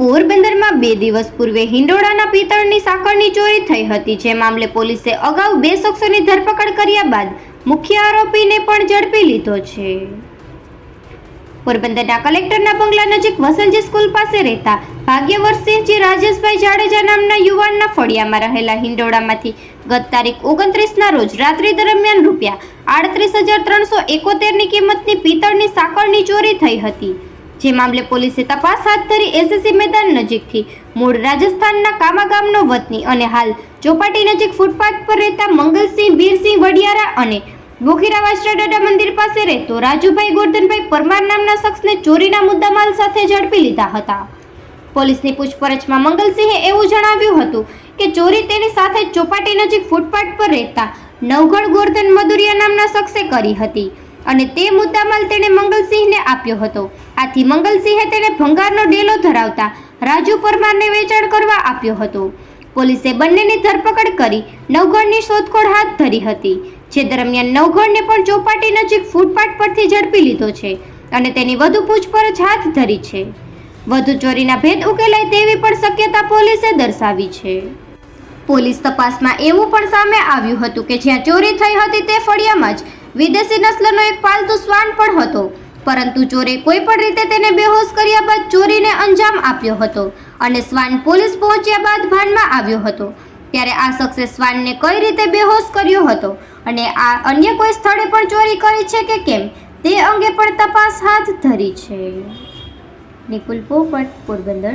પોરબંદરમાં બે દિવસ પૂર્વે હિંડોળાના પિત્તળની સાંકળની ચોરી થઈ હતી, જે મામલે પોલીસે અગાઉ બે શખ્સોની ધરપકડ કર્યા બાદ મુખ્ય આરોપીને પણ ઝડપી લીધો છે. પોરબંદરના કલેક્ટરના બંગલા નજીક વસંતજી સ્કૂલ પાસે રહેતા ભાગ્યવર્ષસિંહજી રાજેશભાઈ જાડેજા નામના યુવાનના ફળિયામાં રહેલા હિંડોળામાંથી ગત તારીખ ઓગણત્રીસના રોજ રાત્રિ દરમિયાન રૂપિયા આડત્રીસ હજાર ત્રણસો એકોતેરની કિંમતની પિત્તળની સાંકળની ચોરી થઈ હતી. જે મામલે પોલીસે તપાસ હાથ ધરી એસએસસી મેદાન નજીકથી મૂળ રાજસ્થાનના કામા ગામનો વતની અને હાલ ચોપાટી નજીક ફૂટપાથ પર રહેતા મંગલસિંહ બીરસિંહ વડિયારા અને બોખીરા વાસરાડાડા મંદિર પાસે રહેતો રાજુભાઈ ગોરધનભાઈ પરમાર નામના શખ્સને ચોરીના મુદ્દામાલ સાથે ઝડપી લીધા હતા. પોલીસની પૂછપરછમાં મંગલસિંહે એવું જણાવ્યું હતું કે ચોરી તેની સાથે ચોપાટી નજીક ફૂટપાથ પર રહેતા નવગઢ ગોરધન મધુરિયા નામના શખ્સે કરી હતી. અને તે મુદ્દામાલ તેણે મંગલસિંહને આપ્યો હતો. આથી મંગલસિંહે તેને ભંગારનો ડેલો ધરાવતા રાજુ પરમારને વેચાણ કરવા આપ્યો હતો. પોલીસે બંનેની ધરપકડ કરી નવગણની શોધખોળ હાથ ધરી હતી, જે દરમિયાન નવગણને પણ ચોપાટી નજીક ફૂટપાથ પરથી ઝડપી લીધો છે અને તેની વધુ પૂછપરછ હાથ ધરી છે. વધુ ચોરીના ભેદ ઉકેલાય તેવી પણ શક્યતા પોલીસે દર્શાવી છે. પોલીસ તપાસમાં એવું પણ સામે આવ્યું હતું કે જ્યાં ચોરી થઈ હતી તે ફળિયામાં જ વિદેશી નસ્લનો એક પાલતુ શ્વાન પણ હતો. પરંતુ ચોરે કોઈ પણ રીતે તેને બેહોશ કર્યા બાદ ચોરીને અંજામ આપ્યો હતો અને શ્વાન પોલીસ પહોંચ્યા બાદ ભાનમાં આવ્યો હતો. ત્યારે આ શખ્સે શ્વાનને કઈ રીતે બેહોશ કર્યો હતો અને આ અન્ય કોઈ સ્થળે પણ ચોરી કરી છે કે કેમ, તે અંગે પણ તપાસ હાથ ધરી છે. નિકુલ પોપટ, પોરબંદર.